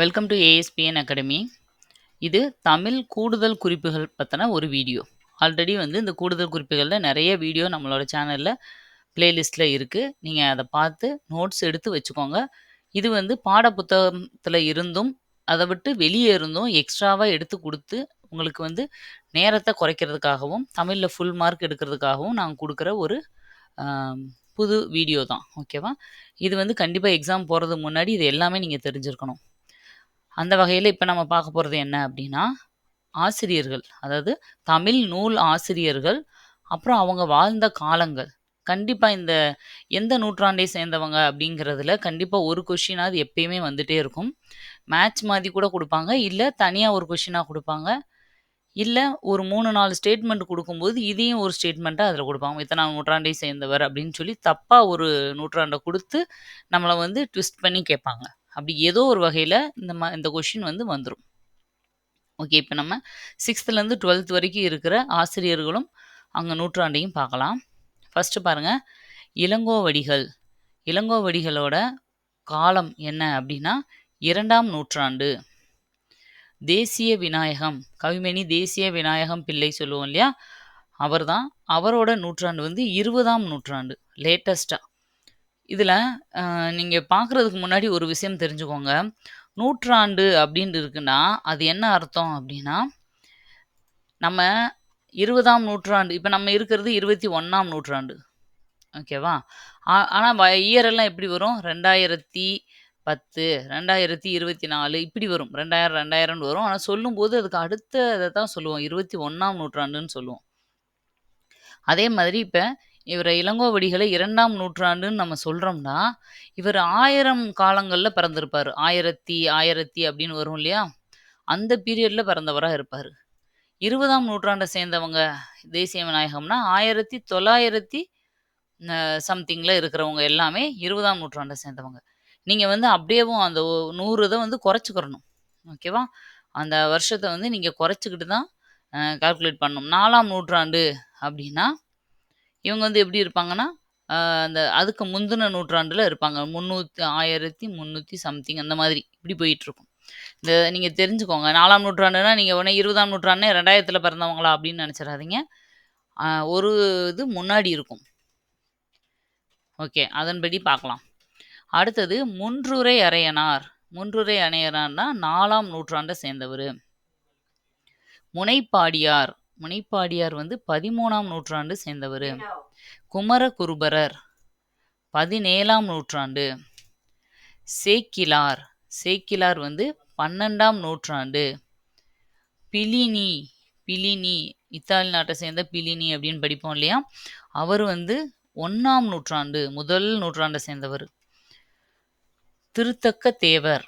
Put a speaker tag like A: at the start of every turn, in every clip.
A: Welcome to ASPN academy இது தமிழ் கூடுதல் குறிப்புகள் பற்றின ஒரு வீடியோ. ஆல்ரெடி வந்து இந்த கூடுதல் குறிப்புகளில் நிறைய வீடியோ நம்மளோட சேனலில் பிளேலிஸ்ட்டில் இருக்குது நீங்கள் அதை பார்த்து நோட்ஸ் எடுத்து வச்சுக்கோங்க. இது வந்து பாட புத்தகத்தில் இருந்தும் அதை விட்டு வெளியே இருந்தும் எக்ஸ்ட்ராவாக எடுத்து கொடுத்து உங்களுக்கு வந்து நேரத்தை குறைக்கிறதுக்காகவும் தமிழில் ஃபுல் மார்க் எடுக்கிறதுக்காகவும் நாங்கள் கொடுக்குற ஒரு புது வீடியோ தான். ஓகேவா இது வந்து கண்டிப்பாக எக்ஸாம் போகிறதுக்கு முன்னாடி இது எல்லாமே நீங்கள் தெரிஞ்சிருக்கணும். அந்த வகையில் இப்போ நம்ம பார்க்க போகிறது என்ன அப்படின்னா ஆசிரியர்கள் அதாவது தமிழ் நூல் ஆசிரியர்கள் அப்புறம் அவங்க வாழ்ந்த காலங்கள். கண்டிப்பாக இந்த எந்த நூற்றாண்டை சேர்ந்தவங்க அப்படிங்கிறதுல கண்டிப்பாக ஒரு கொஷினாவது எப்பயுமே வந்துகிட்டே இருக்கும். மேட்ச் மாதிரி கூட கொடுப்பாங்க. இல்லை தனியாக ஒரு கொஷினாக கொடுப்பாங்க. இல்லை ஒரு மூணு நாலு ஸ்டேட்மெண்ட் கொடுக்கும்போது இதையும் ஒரு ஸ்டேட்மெண்ட்டாக அதில் கொடுப்பாங்க. இத்தனை நூற்றாண்டை சேர்ந்தவர் அப்படின்னு சொல்லி தப்பாக ஒரு நூற்றாண்டை கொடுத்து நம்மளை வந்து ட்விஸ்ட் பண்ணி கேட்பாங்க. அப்படி ஏதோ ஒரு வகையில் இந்த ம இந்த கொஷின் வந்து வந்துடும் ஓகே இப்போ நம்ம சிக்ஸ்த்துலேருந்து டுவெல்த் வரைக்கும் இருக்கிற ஆசிரியர்களும் அங்கே நூற்றாண்டையும் பார்க்கலாம். ஃபஸ்ட்டு பாருங்கள் இளங்கோவடிகள். இளங்கோவடிகளோட காலம் என்ன அப்படின்னா இரண்டாம் நூற்றாண்டு. தேசிய விநாயகம். கவிமணி தேசிய விநாயகம் பிள்ளை சொல்லுவோம் இல்லையா? அவர்தான் அவரோட நூற்றாண்டு வந்து இருபதாம் நூற்றாண்டு லேட்டஸ்ட்டாக இதில் நீங்கள் பார்க்குறதுக்கு முன்னாடி ஒரு விஷயம் தெரிஞ்சுக்கோங்க. நூற்றாண்டு அப்படின்னு இருக்குன்னா அது என்ன அர்த்தம் அப்படின்னா நம்ம இருபதாம் நூற்றாண்டு இப்போ நம்ம இருக்கிறது இருபத்தி ஒன்றாம் நூற்றாண்டு. ஓகேவா ஆனால் இயரெல்லாம் எப்படி வரும்? ரெண்டாயிரத்தி பத்து ரெண்டாயிரத்தி இருபத்தி நாலு இப்படி வரும். ரெண்டாயிரம் ரெண்டாயிரம்னு வரும். ஆனால் சொல்லும்போது அதுக்கு அடுத்த இதை தான் சொல்லுவோம். இருபத்தி ஒன்றாம் நூற்றாண்டுன்னு சொல்லுவோம். அதே மாதிரி இப்போ இவரை இளங்கோவடிகளை இரண்டாம் நூற்றாண்டுன்னு நம்ம சொல்கிறோம்னா இவர் ஆயிரம் காலங்களில் பிறந்திருப்பார். ஆயிரத்தி ஆயிரத்தி அப்படின்னு வரும் இல்லையா? அந்த பீரியடில் பிறந்தவராக இருப்பார். இருபதாம் நூற்றாண்டை சேர்ந்தவங்க தேசிய விநாயகம்னா ஆயிரத்தி தொள்ளாயிரத்தி சம்திங்கில் இருக்கிறவங்க எல்லாமே இருபதாம் நூற்றாண்டை சேர்ந்தவங்க. நீங்கள் வந்து அப்படியேவும் அந்த நூறு இதை வந்து குறைச்சிக்கிறணும். ஓகேவா அந்த வருஷத்தை வந்து நீங்கள் குறைச்சிக்கிட்டு தான் கால்குலேட் பண்ணணும். நாலாம் நூற்றாண்டு அப்படின்னா இவங்க வந்து எப்படி இருப்பாங்கன்னா அந்த அதுக்கு முந்தின நூற்றாண்டில் இருப்பாங்க. முந்நூற்றி ஆயிரத்தி முந்நூற்றி சம்திங் அந்த மாதிரி இப்படி போயிட்டுருக்கும். இந்த நீங்கள் தெரிஞ்சுக்கோங்க. நாலாம் நூற்றாண்டுனா நீங்கள் உடனே இருபதாம் நூற்றாண்டு ரெண்டாயிரத்தில் பிறந்தவங்களா அப்படின்னு நினச்சிடாதீங்க. ஒரு இது முன்னாடி இருக்கும். ஓகே அதன்படி பார்க்கலாம். அடுத்தது முன்றுரை அரையனார் முன்றுரை அரையனார்னா நாலாம் நூற்றாண்டை சேர்ந்தவர். முனைப்பாடியார். முனைப்பாடியார் வந்து பதிமூணாம் நூற்றாண்டு சேர்ந்தவர். குமரகுருபரர் பதினேழாம் நூற்றாண்டு. சேக்கிலார் சேக்கிலார் வந்து பன்னெண்டாம் நூற்றாண்டு. பிலினி பிலினி இத்தாலி நாட்டை சேர்ந்த பிலினி அப்படின்னு படிப்போம் இல்லையா? அவர் வந்து ஒன்றாம் நூற்றாண்டு முதல் நூற்றாண்டை சேர்ந்தவர். திருத்தக்க தேவர்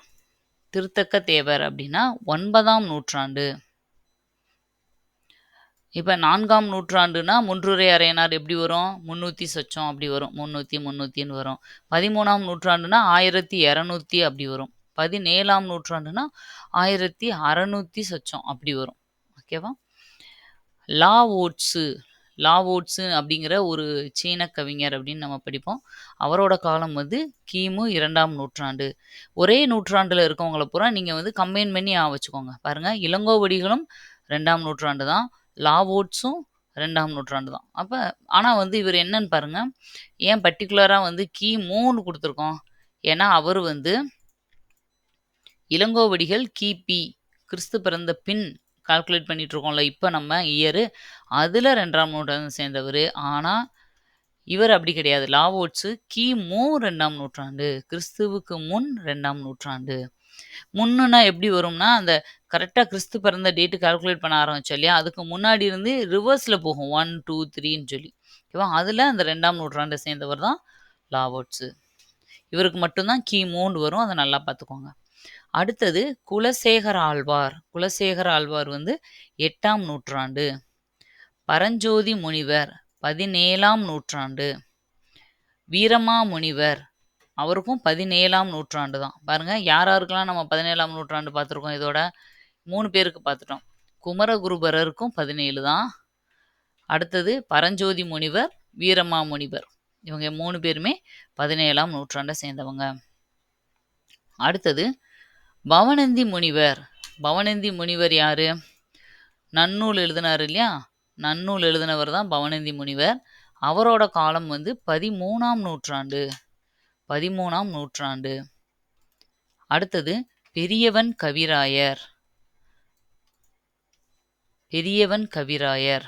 A: திருத்தக்க தேவர் அப்படின்னா ஒன்பதாம் நூற்றாண்டு. இப்போ நான்காம் நூற்றாண்டுனா முன்றுரை அரையனார் எப்படி வரும்? முந்நூற்றி சொச்சம் அப்படி வரும். முந்நூற்றி முந்நூற்றின்னு வரும். பதிமூணாம் நூற்றாண்டுனா ஆயிரத்தி இரநூத்தி அப்படி வரும். பதினேழாம் நூற்றாண்டுனா ஆயிரத்தி அறநூற்றி சொச்சம் அப்படி வரும். ஓகேவா லா ஓட்ஸு லா ஓட்ஸு அப்படிங்கிற ஒரு சீன கவிஞர் அப்படின்னு நம்ம படிப்போம். அவரோட காலம் வந்து கிமு இரண்டாம் நூற்றாண்டு. ஒரே நூற்றாண்டில் இருக்கவங்கள பூரா நீங்கள் வந்து கம்பைன் பண்ணி ஆ வச்சுக்கோங்க. பாருங்கள் இளங்கோவடிகளும் ரெண்டாம் நூற்றாண்டு தான். லாவோட்ஸும் ரெண்டாம் நூற்றாண்டு தான் அப்போ ஆனால் வந்து இவர் என்னன்னு பாருங்க. ஏன் பர்டிகுலராக வந்து கி மூணு கொடுத்துருக்கோம். ஏன்னா அவர் வந்து இளங்கோவடிகள் கிபி கிறிஸ்து பிறந்த பின் கால்குலேட் பண்ணிகிட்ருக்கோம்ல இருக்கோம்ல இப்போ நம்ம இயரு அதில் ரெண்டாம் நூற்றாண்டு சேர்ந்தவர். ஆனால் இவர் அப்படி கிடையாது. லாவோட்ஸு மூ ரெண்டாம் நூற்றாண்டு கிறிஸ்துவுக்கு முன் ரெண்டாம் நூற்றாண்டு. முன்னுனா எப்படி வரும்னா அந்த கரெக்டாக கிறிஸ்து பிறந்த டேட்டு கால்குலேட் பண்ண ஆரம்பிச்சோம் இல்லையா? அதுக்கு முன்னாடி இருந்து ரிவர்ஸில் போகும். ஒன் டூ த்ரீன்னு சொல்லி. ஓகேவா? அதில் அந்த ரெண்டாம் நூற்றாண்டை சேர்ந்தவர் தான் லாவோட்ஸு. இவருக்கு மட்டும்தான் கிமூண்டு வரும். அதை நல்லா பார்த்துக்கோங்க. அடுத்தது குலசேகர ஆழ்வார். குலசேகர ஆழ்வார் வந்து எட்டாம் நூற்றாண்டு. பரஞ்சோதி முனிவர் பதினேழாம் நூற்றாண்டு. வீரமா முனிவர் அவருக்கும் பதினேழாம் நூற்றாண்டு தான். பாருங்க யார் யாருக்கெல்லாம் நம்ம பதினேழாம் நூற்றாண்டு பார்த்துருக்கோம் இதோட மூணு பேருக்கு பார்த்துட்டோம். குமரகுருபரருக்கும் பதினேழு தான். அடுத்தது பரஞ்சோதி முனிவர் வீரமாமுனிவர் இவங்க மூணு பேருமே பதினேழாம் நூற்றாண்டை சேர்ந்தவங்க. அடுத்தது பவனந்தி முனிவர். பவனந்தி முனிவர் யாரு? நன்னூல் எழுதினார் இல்லையா? நன்னூல் எழுதினவர் தான் பவனந்தி முனிவர். அவரோட காலம் வந்து பதிமூணாம் நூற்றாண்டு. பதிமூணாம் நூற்றாண்டு. அடுத்தது பெரியவன் கவிராயர். பெரியவன் கவிராயர்.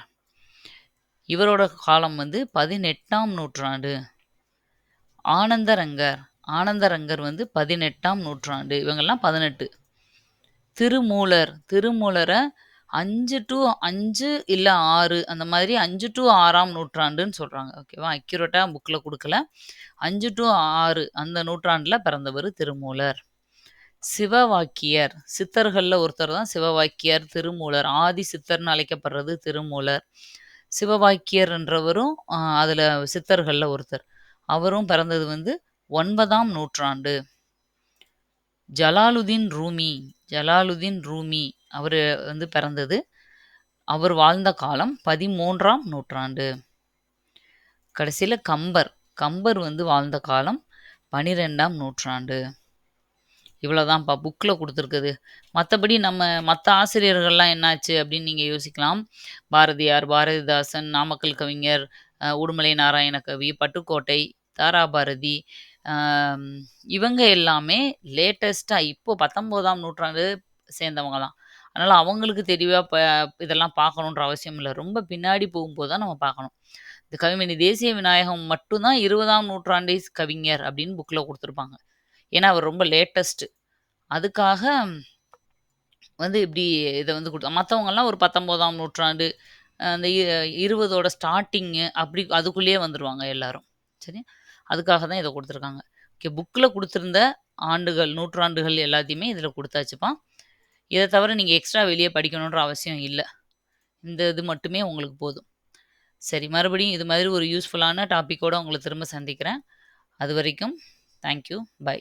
A: இவரோட காலம் வந்து பதினெட்டாம் நூற்றாண்டு. ஆனந்தரங்கர். ஆனந்தரங்கர் வந்து பதினெட்டாம் நூற்றாண்டு. இவங்கெல்லாம் பதினெட்டு. திருமூலர். திருமூலரை அஞ்சு டு அஞ்சு இல்லை ஆறு அந்த மாதிரி அஞ்சு டு ஆறாம் நூற்றாண்டுன்னு சொல்கிறாங்க ஓகேவா அக்யூரேட்டாக புக்கில் கொடுக்கல. அஞ்சு டு ஆறு அந்த நூற்றாண்டில் பிறந்தவர் திருமூலர். சிவவாக்கியர். சித்தர்களில் ஒருத்தர் தான் சிவவாக்கியர் திருமூலர். ஆதி சித்தர்னு அழைக்கப்படுறது திருமூலர். சிவவாக்கியர்ன்றவரும் அதில் சித்தர்களில் ஒருத்தர். அவரும் பிறந்தது வந்து ஒன்பதாம் நூற்றாண்டு. ஜலாலுதீன் ரூமி. ஜலாலுதீன் ரூமி. அவர் வந்து பிறந்தது. அவர் வாழ்ந்த காலம் பதிமூன்றாம் நூற்றாண்டு. கடைசியில் கம்பர் கம்பர் வந்து வாழ்ந்த காலம் பனிரெண்டாம் நூற்றாண்டு. இவ்வளோதான்ப்பா புக்கில் கொடுத்துருக்குது. மற்றபடி நம்ம மற்ற ஆசிரியர்கள்லாம் என்னாச்சு அப்படின்னு நீங்கள் யோசிக்கலாம். பாரதியார் பாரதிதாசன் நாமக்கல் கவிஞர் உடுமலை நாராயண கவி பட்டுக்கோட்டை தாராபாரதி இவங்க எல்லாமே லேட்டஸ்ட்டாக இப்போ பத்தொம்போதாம் நூற்றாண்டு சேர்ந்தவங்க தான் அதனால் அவங்களுக்கு தெளிவாக ப இதெல்லாம் பார்க்கணுன்ற அவசியம் இல்லை. ரொம்ப பின்னாடி போகும்போது தான் நம்ம பார்க்கணும். இந்த கவிமணி தேசிய விநாயகம் மட்டும்தான் இருபதாம் நூற்றாண்டை கவிஞர் அப்படின்னு புக்கில் கொடுத்துருப்பாங்க. ஏன்னா அவர் ரொம்ப லேட்டஸ்ட்டு அதுக்காக வந்து இப்படி இதை வந்து கொடுத்தா மற்றவங்கெல்லாம் ஒரு பத்தொம்போதாம் நூற்றாண்டு அந்த இருபதோட ஸ்டார்டிங்கு அப்படி அதுக்குள்ளேயே வந்துடுவாங்க எல்லாரும். சரி அதுக்காக தான் இதை கொடுத்துருக்காங்க. ஓகே புக்கில் கொடுத்துருந்த ஆண்டுகள் நூற்றாண்டுகள் எல்லாத்தையுமே இதில் கொடுத்தாச்சுப்பா. இதை தவிர நீங்கள் எக்ஸ்ட்ரா வெளியே படிக்கணுன்ற அவசியம் இல்லை. இந்த இது மட்டுமே உங்களுக்கு போதும். சரி மறுபடியும் இது மாதிரி ஒரு யூஸ்ஃபுல்லான டாப்பிக்கோடு உங்களை திரும்ப சந்திக்கிறேன். அது வரைக்கும் தேங்க்யூ பை